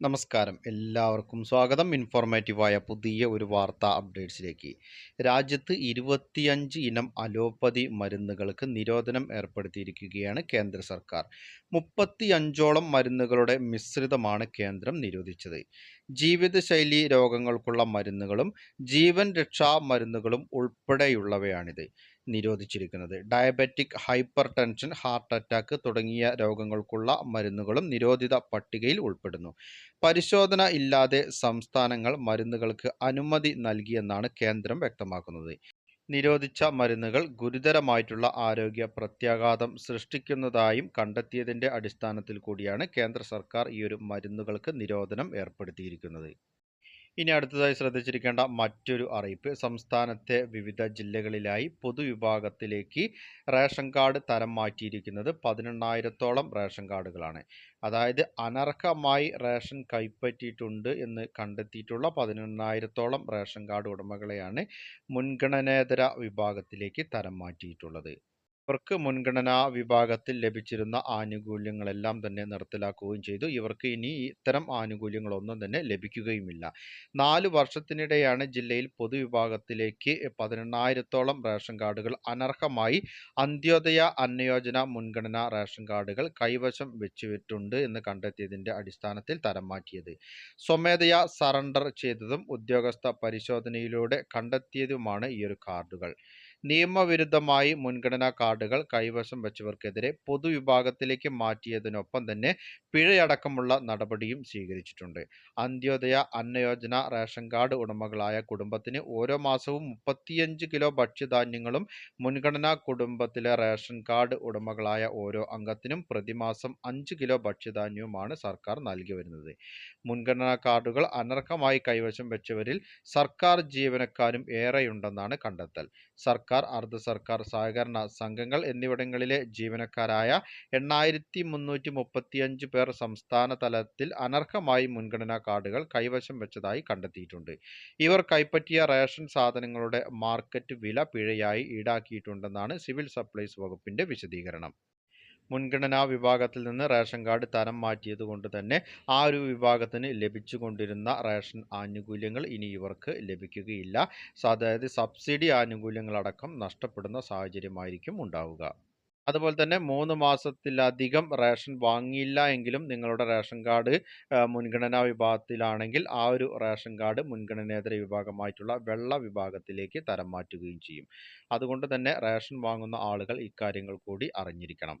നമസ്കാരം. എല്ലാവർക്കും സ്വാഗതം. ഇൻഫോർമേറ്റീവായ പുതിയ ഒരു വാർത്താ അപ്ഡേറ്റ്സിലേക്ക്. രാജ്യത്ത് ഇരുപത്തിയഞ്ച് ഇനം അലോപ്പതി മരുന്നുകൾക്ക് നിരോധനം ഏർപ്പെടുത്തിയിരിക്കുകയാണ് കേന്ദ്ര സർക്കാർ. മുപ്പത്തിയഞ്ചോളം മരുന്നുകളുടെ മിശ്രിതമാണ് കേന്ദ്രം നിരോധിച്ചത്. ജീവിതശൈലി രോഗങ്ങൾക്കുള്ള മരുന്നുകളും ജീവൻ രക്ഷാ മരുന്നുകളും ഉൾപ്പെടെയുള്ളവയാണിത്. നിരോധിച്ചിരിക്കുന്നത്. Diabetic hypertension heart attack തുടങ്ങിയ രോഗങ്ങൾക്കുള്ള മരുന്നുകളും നിരോധിത പട്ടികയിൽ ഉൾപ്പെടുന്നു. പരിശോധന ഇല്ലാതെ സംസ്ഥാനങ്ങൾ മരുന്നുകൾക്ക് അനുമതി നൽകിയെന്നാണ് കേന്ദ്രം വ്യക്തമാക്കുന്നത്. നിരോധിച്ച മരുന്നുകൾ ഗുരുതരമായിട്ടുള്ള ആരോഗ്യ പ്രത്യാഘാതം സൃഷ്ടിക്കുന്നതായും കണ്ടെത്തിയതിന്റെ അടിസ്ഥാനത്തിൽ കൂടിയാണ് കേന്ദ്ര സർക്കാർ ഈ ഒരു മരുന്നുകൾക്ക് നിരോധനം ഏർപ്പെടുത്തിയിരിക്കുന്നത്. ഇനി അടുത്തതായി ശ്രദ്ധിച്ചിരിക്കേണ്ട മറ്റൊരു അറിയിപ്പ്. സംസ്ഥാനത്തെ വിവിധ ജില്ലകളിലായി പൊതുവിഭാഗത്തിലേക്ക് റേഷൻ കാർഡ് തരം മാറ്റിയിരിക്കുന്നത് പതിനെണ്ണായിരത്തോളം റേഷൻ കാർഡുകളാണ്. അതായത് അനർഹമായി റേഷൻ കൈപ്പറ്റിയിട്ടുണ്ട് എന്ന് കണ്ടെത്തിയിട്ടുള്ള പതിനെണ്ണായിരത്തോളം റേഷൻ കാർഡ് ഉടമകളെയാണ് മുൻഗണനേതര വിഭാഗത്തിലേക്ക് തരം മാറ്റിയിട്ടുള്ളത്. ഇവർക്ക് മുൻഗണനാ വിഭാഗത്തിൽ ലഭിച്ചിരുന്ന ആനുകൂല്യങ്ങളെല്ലാം തന്നെ നിർത്തലാക്കുകയും ചെയ്തു. ഇവർക്ക് ഇനി ഇത്തരം ആനുകൂല്യങ്ങളൊന്നും തന്നെ ലഭിക്കുകയുമില്ല. നാല് വർഷത്തിനിടെയാണ് ജില്ലയിൽ പൊതുവിഭാഗത്തിലേക്ക് പതിനെണ്ണായിരത്തോളം റേഷൻ കാർഡുകൾ അനർഹമായി അന്ത്യോദയ അന്നയോജന മുൻഗണനാ റേഷൻ കാർഡുകൾ കൈവശം വെച്ചുവിട്ടുണ്ട് എന്ന് കണ്ടെത്തിയതിന്റെ അടിസ്ഥാനത്തിൽ തരം മാറ്റിയത് സ്വമേധയാ സറണ്ടർ ചെയ്തതും ഉദ്യോഗസ്ഥ പരിശോധനയിലൂടെ കണ്ടെത്തിയതുമാണ് ഈ ഒരു കാർഡുകൾ. നിയമവിരുദ്ധമായി മുൻഗണനാ കാർഡുകൾ കൈവശം വെച്ചവർക്കെതിരെ പൊതുവിഭാഗത്തിലേക്ക് മാറ്റിയതിനൊപ്പം തന്നെ പിഴയടക്കമുള്ള നടപടിയും സ്വീകരിച്ചിട്ടുണ്ട്. അന്ത്യോദയ അന്നയോജന റേഷൻ കാർഡ് ഉടമകളായ കുടുംബത്തിന് ഓരോ മാസവും മുപ്പത്തിയഞ്ച് കിലോ ഭക്ഷ്യധാന്യങ്ങളും മുൻഗണനാ കുടുംബത്തിലെ റേഷൻ കാർഡ് ഉടമകളായ ഓരോ അംഗത്തിനും പ്രതിമാസം അഞ്ച് കിലോ ഭക്ഷ്യധാന്യവുമാണ് സർക്കാർ നൽകി വരുന്നത്. മുൻഗണനാ കാർഡുകൾ അനർഹമായി കൈവശം വെച്ചവരിൽ സർക്കാർ ജീവനക്കാരും ഏറെയുണ്ടെന്നാണ് കണ്ടെത്തൽ. സർക്കാർ അർദ്ധ സർക്കാർ സഹകരണ സംഘങ്ങൾ എന്നിവിടങ്ങളിലെ ജീവനക്കാരായ എണ്ണായിരത്തി മുന്നൂറ്റി മുപ്പത്തിയഞ്ച് പേർ സംസ്ഥാന തലത്തിൽ അനർഹമായി മുൻഗണനാ കാർഡുകൾ കൈവശം വെച്ചതായി കണ്ടെത്തിയിട്ടുണ്ട്. ഇവർ കൈപ്പറ്റിയ റേഷൻ സാധനങ്ങളുടെ മാർക്കറ്റ് വില പിഴയായി ഈടാക്കിയിട്ടുണ്ടെന്നാണ് സിവിൽ സപ്ലൈസ് വകുപ്പിന്റെ വിശദീകരണം. മുൻഗണനാ വിഭാഗത്തിൽ നിന്ന് റേഷൻ കാർഡ് തരം മാറ്റിയത് കൊണ്ട് തന്നെ ആ ഒരു വിഭാഗത്തിന് ലഭിച്ചുകൊണ്ടിരുന്ന റേഷൻ ആനുകൂല്യങ്ങൾ ഇനി ഇവർക്ക് ലഭിക്കുകയില്ല. അതായത് സബ്സിഡി ആനുകൂല്യങ്ങളടക്കം നഷ്ടപ്പെടുന്ന സാഹചര്യമായിരിക്കും ഉണ്ടാവുക. അതുപോലെ തന്നെ മൂന്ന് മാസത്തിലധികം റേഷൻ വാങ്ങിയില്ല എങ്കിലും നിങ്ങളുടെ റേഷൻ കാർഡ് മുൻഗണനാ വിഭാഗത്തിലാണെങ്കിൽ ആ ഒരു റേഷൻ കാർഡ് മുൻഗണനേതര വിഭാഗമായിട്ടുള്ള വെള്ള വിഭാഗത്തിലേക്ക് തരം മാറ്റുകയും ചെയ്യും. അതുകൊണ്ട് തന്നെ റേഷൻ വാങ്ങുന്ന ആളുകൾ ഇക്കാര്യങ്ങൾ കൂടി അറിഞ്ഞിരിക്കണം.